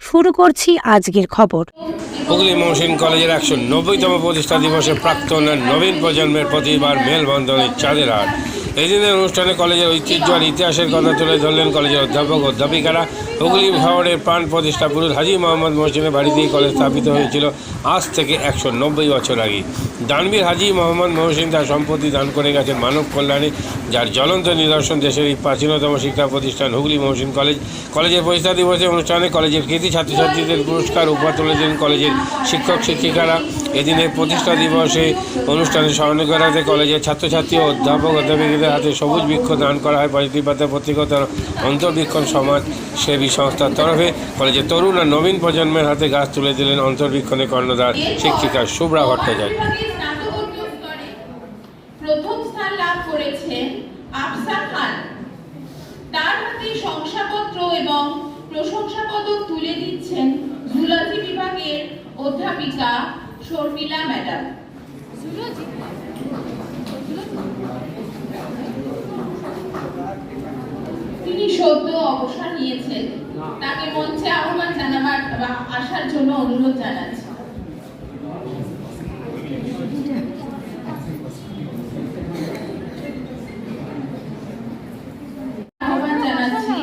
শুরু করছি আজকের খবর। হুগলি মহসিন কলেজের একশো নব্বইতম প্রতিষ্ঠা দিবসে প্রাক্তন নবীন প্রজন্মের প্রতিবার মেলবন্ধনের চাঁদের হাট। এই দিনের অনুষ্ঠানে কলেজের ঐতিহ্য আর ইতিহাসের কথা তুলে ধরলেন কলেজের অধ্যাপক, অধ্যাপিকারা। হুগলি শহরের প্রাণ প্রতিষ্ঠা পুরুষ হাজি মোহাম্মদ মহসিনের বাড়িতেই কলেজ স্থাপিত হয়েছিল আজ থেকে একশো নব্বই বছর আগে। দানবীর হাজি মোহাম্মদ মহসিন তার সম্পত্তি দান করে গেছেন মানব কল্যাণে, যার জ্বলন্ত নিদর্শন দেশের এই প্রাচীনতম শিক্ষা প্রতিষ্ঠান হুগলি মহসিন কলেজ। কলেজের প্রতিষ্ঠা দিবসে অনুষ্ঠানে কলেজের কৃতি ছাত্রছাত্রীদের পুরস্কার উপহার তুলে দেন কলেজের শিক্ষক শিক্ষিকারা। এদিনের প্রতিষ্ঠা দিবসে অনুষ্ঠানে স্মরণ করাতে কলেজের ছাত্রছাত্রী ও অধ্যাপক অধ্যাপিকাদের হাতে সবুজ বৃক্ষ দান করা হয়। পজিটিভ বার্তা পত্রিকতার অন্তর্বীক্ষণ সমাজ সেবী সংস্থার তরফে কলেজের তরুণ আর নবীন প্রজন্মের হাতে গাছ তুলে দিলেন অন্তর্বীক্ষণে কর্ণধার শিক্ষিকা শুভ্রা ভট্টাচার্য। এবং প্রশংসাপদক তুলে দিচ্ছেন জুলজি বিভাগের অধ্যাপিকা শর্মিলা ম্যাডাম। তিনি সদ্য অবসর নিয়েছেন। তাকে মঞ্চে আহ্বান জানাবার বা আসার জন্য অনুরোধ জানাচ্ছি আহ্বান জানাচ্ছি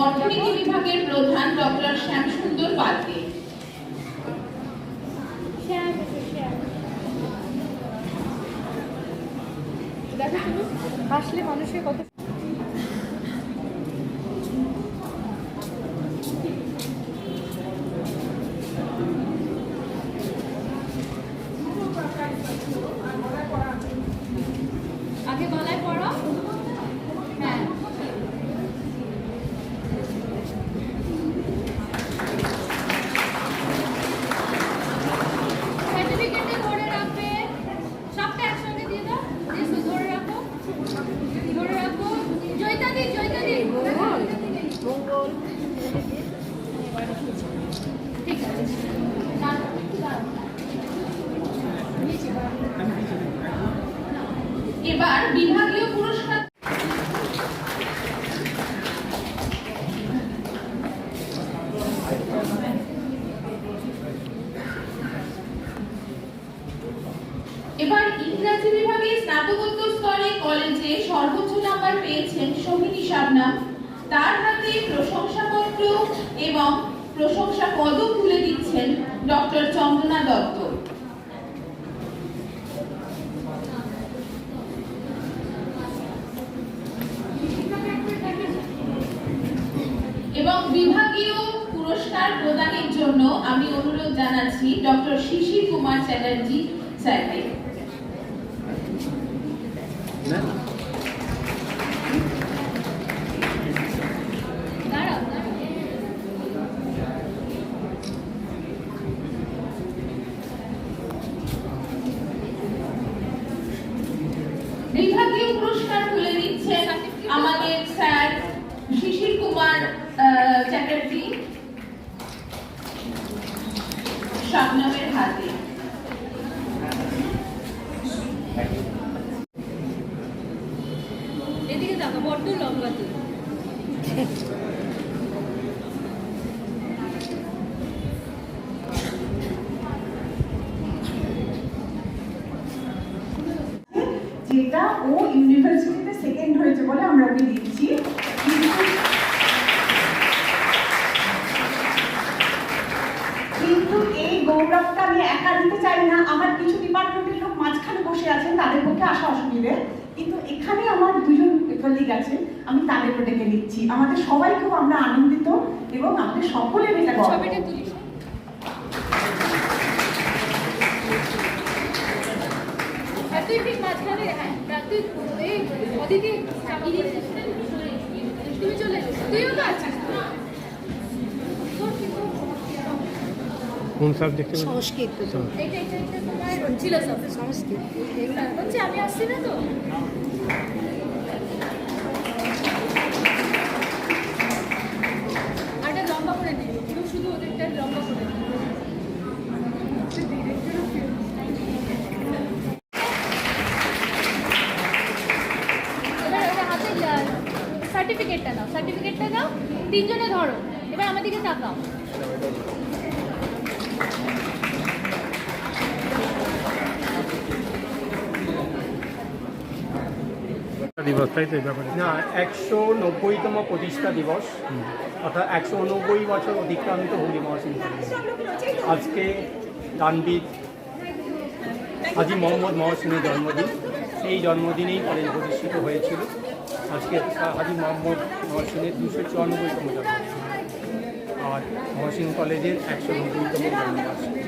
অর্থনীতি বিভাগের প্রধান ডক্টর শ্যামসুন্দর পাত্রে হাসলে মানুষের কত আগে গলায় পড়ো হ্যাঁ সার্টিফিকেটে ধরে রাখবে সবটা একসঙ্গে দিয়ে দাও দিয়ে শুধু ধরে রাখো ধরে রাখো জয়িতাদি জয়িতাদি মঙ্গল ঠিক আছে দাঁড়াও, দাঁড়াও। নিচে দাঁড়াও। এবার বিভাগীয় পুরস্কার এবার ইংরাজি বিভাগে স্নাতকোত্তর স্তরে কলেজে সর্বোচ্চ নাম্বার পেয়েছেন সোহিনী শাবনাম তার হাতে প্রশংসাপত্র এবং প্রশংসা পদক তুলে দিচ্ছেন ডক্টর চন্দনা দত্ত। এবং বিভাগীয় পুরস্কার প্রদানের জন্য আমি অনুরোধ জানাচ্ছি ডক্টর শিশির কুমার চ্যাটার্জি স্যারকে। কোন সাবজেক্টে সংস্কৃত। এইটা এইটা এইটা তোমার ছিল সংস্কৃত। হচ্ছে আমি আসছি না তো আরটা লম্বা করে নে কেউ শুধু ওদেরটা লম্বা করে নে এবার ওটা হাতে সার্টিফিকেট সার্টিফিকেটটা নাও সার্টিফিকেটটা নাও তিনজনে ধরো এবার আমার দিকে তাকাও। দিবস তাই তো ব্যাপারে? না একশো নব্বইতম প্রতিষ্ঠা দিবস অর্থাৎ একশো উনব্বই বছর অতিক্রান্ত হুগলি মহাসিং আজকে দানবীর হাজি মোহাম্মদ মহসিনের জন্মদিন। এই জন্মদিনেই কলেজ প্রতিষ্ঠিত হয়েছিল। আজকে হাজি মোহাম্মদ মহসিনের দুশো চুরানব্বইতম আর মহসিন কলেজের একশো নব্বইতম জন্মবার্ষিকী।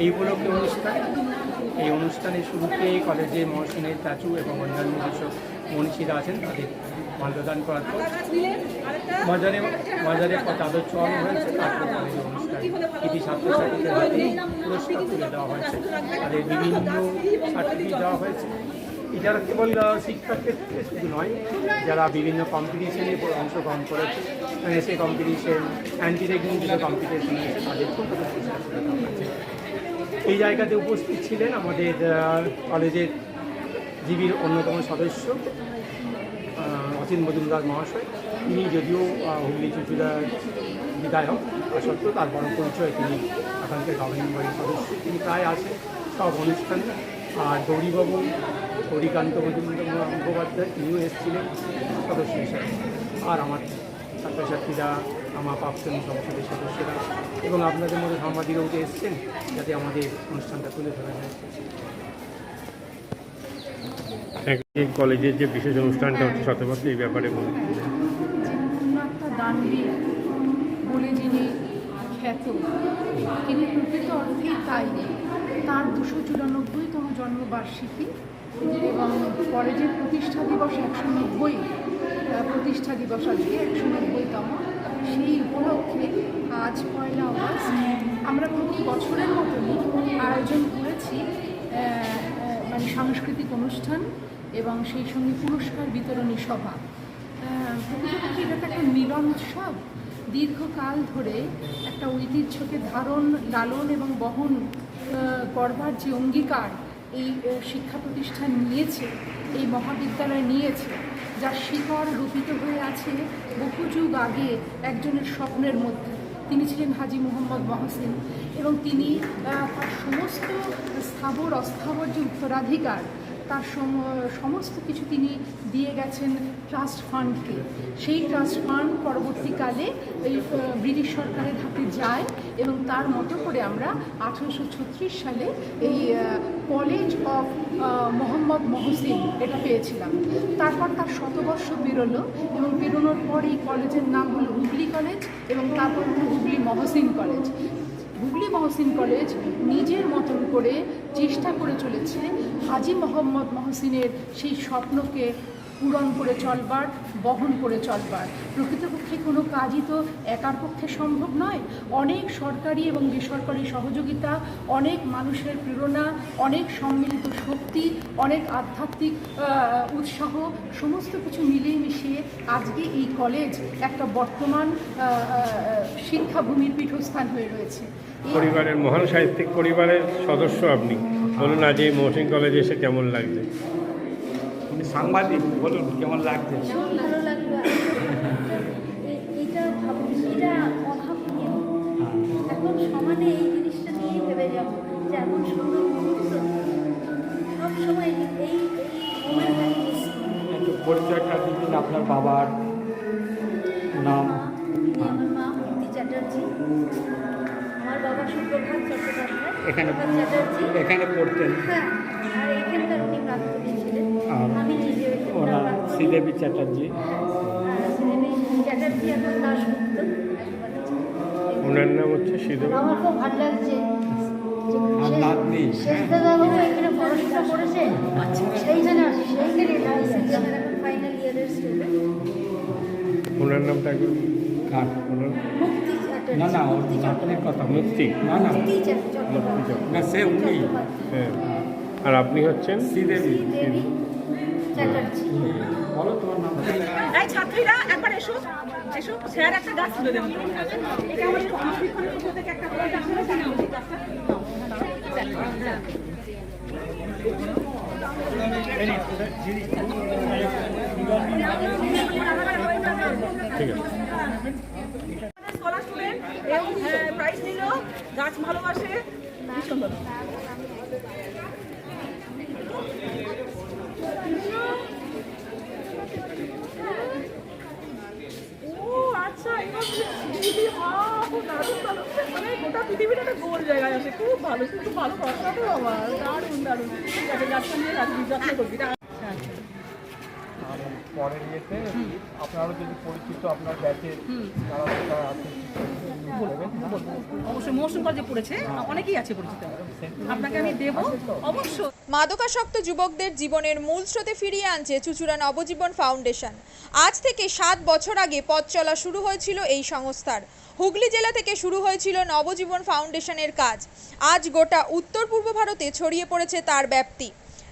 এই উপলক্ষে অনুষ্ঠান, এই অনুষ্ঠানের শুরুতে কলেজে মহসিনের চাচু এবং অন্যান্য যেসব মনীষীরা আছেন, তাদের মাল্যদান করার পর মাজারে মাজারে চাদর চড়ানো হয়েছে, তারপর কলেজের অনুষ্ঠান। এটি ছাত্রছাত্রীদের হাতে পুরস্কার তুলে দেওয়া হয়েছে। তাদের বিভিন্ন সার্টিফিকেট দেওয়া হয়েছে। এছাড়া কেবল শিক্ষার ক্ষেত্রে শুধু নয়, যারা বিভিন্ন কম্পিটিশনে অংশগ্রহণ করেছে এসে কম্পিটিশন অ্যান্টি রেগিং যে কম্পিটিশন তাদের হয়েছে এই জায়গাতে উপস্থিত ছিলেন আমাদের কলেজের জিবির অন্যতম সদস্য অচিন মজুমদার মহাশয়। তিনি যদিও হুগলি চুচুড়ার বিধায়ক তা সত্ত্বেও তার বড় পরিচয় তিনি এখানকার গভর্নিং বডির সদস্য। তিনি প্রায় আসেন সব অনুষ্ঠানে। আর গৌরীবাবু গৌরীকান্ত মজুমদার মুখোপাধ্যায় তিনিও এসেছিলেন সদস্য হিসাবে। আর আমার ছাত্রছাত্রীরা আমার প্রাক্তন সংসদের সদস্যরা এবং আপনাদের মধ্যে সাংবাদিকরাও যে এসছেন যাতে আমাদের অনুষ্ঠানটা তুলে ধরা যায়। কলেজের যে বিশেষ অনুষ্ঠানটা হচ্ছে শতবর্ষী এই ব্যাপারে বলুন। বলে যিনি খ্যাত তিনি প্রকৃত অর্থেই তাই। তার দুশো চুরানব্বইতম জন্মবার্ষিকী, এবং কলেজের প্রতিষ্ঠা দিবস একশো নব্বই প্রতিষ্ঠা দিবস আজকে একশো নব্বইতম, সেই উপলক্ষে আজ পয়লা অগস্ট আমরা প্রতি বছরের মতনই আয়োজন করেছি মানে সাংস্কৃতিক অনুষ্ঠান এবং সেই সঙ্গে পুরস্কার বিতরণী সভা। প্রকৃতপক্ষে এটা একটা মিলন উৎসব। দীর্ঘকাল ধরে একটা ঐতিহ্যকে ধারণ, লালন এবং বহন করবার যে অঙ্গীকার এই শিক্ষা প্রতিষ্ঠান নিয়েছে, এই মহাবিদ্যালয় নিয়েছে যার শিকড় রূপিত হয়ে আছে বহু যুগ আগে একজনের স্বপ্নের মধ্যে। তিনি ছিলেন হাজি মোহাম্মদ মহসিন এবং তিনি তার সমস্ত স্থাবর অস্থাবর যে উত্তরাধিকার তার সম- সমস্ত কিছু তিনি দিয়ে গেছেন ট্রাস্ট ফান্ডকে। সেই ট্রাস্ট ফান্ড পরবর্তীকালে এই ব্রিটিশ সরকারের হাতে যায় এবং তার মতো করে আমরা আঠেরোশো সালে এই কলেজ অফ মোহাম্মদ মহসিন এটা পেয়েছিলাম। তারপর তার শতবর্ষ বেরোলো এবং বেরোনোর পর এই কলেজের নাম হলো হুগলি কলেজ এবং তারপর হুগলি মহসিন কলেজ হুগলি মহসিন কলেজ নিজের মতন করে চেষ্টা করে চলেছে হাজি মোহাম্মদ মহসিনের সেই স্বপ্নকে পূরণ করে চলবার, বহন করে চলবার। প্রকৃতপক্ষে কোনো কাজই তো একার পক্ষে সম্ভব নয়। অনেক সরকারি এবং বেসরকারি সহযোগিতা, অনেক মানুষের প্রেরণা, অনেক সম্মিলিত শক্তি, অনেক আধ্যাত্মিক উৎসাহ, সমস্ত কিছু মিলিয়ে মিশিয়ে আজকে এই কলেজ একটা বর্তমান শিক্ষাভূমির পীঠস্থান হয়ে রয়েছে। পরিবারের, মহান সাহিত্যিক পরিবারের সদস্য আপনি। বলুন আজ এই মহসিন কলেজে এসে কেমন উনি সাংবাদিক বলুন কেমন লাগছে? এখন সমানে এই জিনিসটা ভেবে যাব যে এমন সুন্দর মুহূর্ত। সব সময় এই একটু পরিচয়টা দিন আপনার বাবার নাম। আমার মা মূর্তি চ্যাটার্জি। আমার বাবা সুপ্রভাত চট্টোপাধ্যায় এখানে চ্যাটার্জি। এখানে পড়তেন। হ্যাঁ আর এখানকার উনি প্রাক্তনী ওনার শ্রীদেবী চ্যাটার্জি। শ্রীদেবী ওনার নাম হচ্ছে আমার খুব ভালো লাগছে। স্টুডেন্ট ওনার নামটা কার? ওনার না না ওর মুক্তি কথা। মুক্তি। না না। মুক্তি চট্টোপাধ্যায় না সে উনি। হ্যাঁ। আর আপনি হচ্ছেন? শ্রীদেবী। এই ছাত্রীরা একবার এসো এসো স্যার একটা গাছ তুলে দেবেন এটা আমাদের থেকে একটা। ঠিক আছে। প্রাইজ নিল গাছ ভালোবাসে। ভীষণ ভালো ও আচ্ছা এটা দিদি ওয়াও দারুণ দারুণ মানে গোটা পৃথিবীর একটা গোল জায়গায় আছে খুব ভালো কথা তো দারুণ দারুণ ঠিক যাত্রা নিয়ে রাখবি যত্ন করবি আচ্ছা আচ্ছা পরের ইয়েতে আপনারও যদি পরিচিত আপনার ব্যাচে অনেকেই আছে পরিচিত। আপনাকে আমি দেবো অবশ্যই। মাদকাসক্ত যুবকদের জীবনের মূল স্রোতে ফিরিয়ে আনছে চুচুড়া নবজীবন ফাউন্ডেশন। আজ থেকে সাত বছর আগে পথ চলা শুরু হয়েছিল এই সংস্থার। হুগলি জেলা থেকে শুরু হয়েছিল নবজীবন ফাউন্ডেশনের কাজ। আজ গোটা উত্তর পূর্ব ভারতে ছড়িয়ে পড়েছে তার ব্যাপ্তি।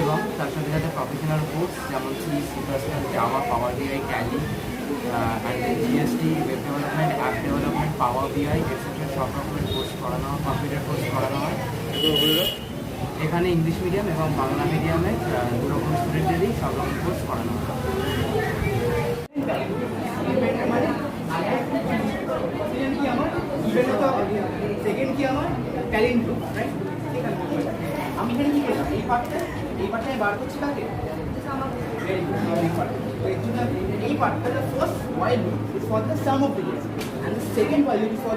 এবং তার সাথে সাথে প্রফেশনাল কোর্স যেমন C C plus plus Java Power BI Tally GST web development app development Power BI etcetera সব রকমের কোর্স করানো হয় কম্পিউটার কোর্স করানো হয়। এখানে ইংলিশ মিডিয়াম এবং বাংলা মিডিয়ামে দু রকম স্টুডেন্টেরই সব রকম কোর্স করানো হয়। সেকেন্ড কি আমার? ট্যালেন্ট রাইট আমি এখানে কি করলাম এই পার্টটা এই পার্টটা বার করছি কাকে Very good, very good. তো এর জন্য এই পার্টটা while loop is for the sum of digits and the second while loop is for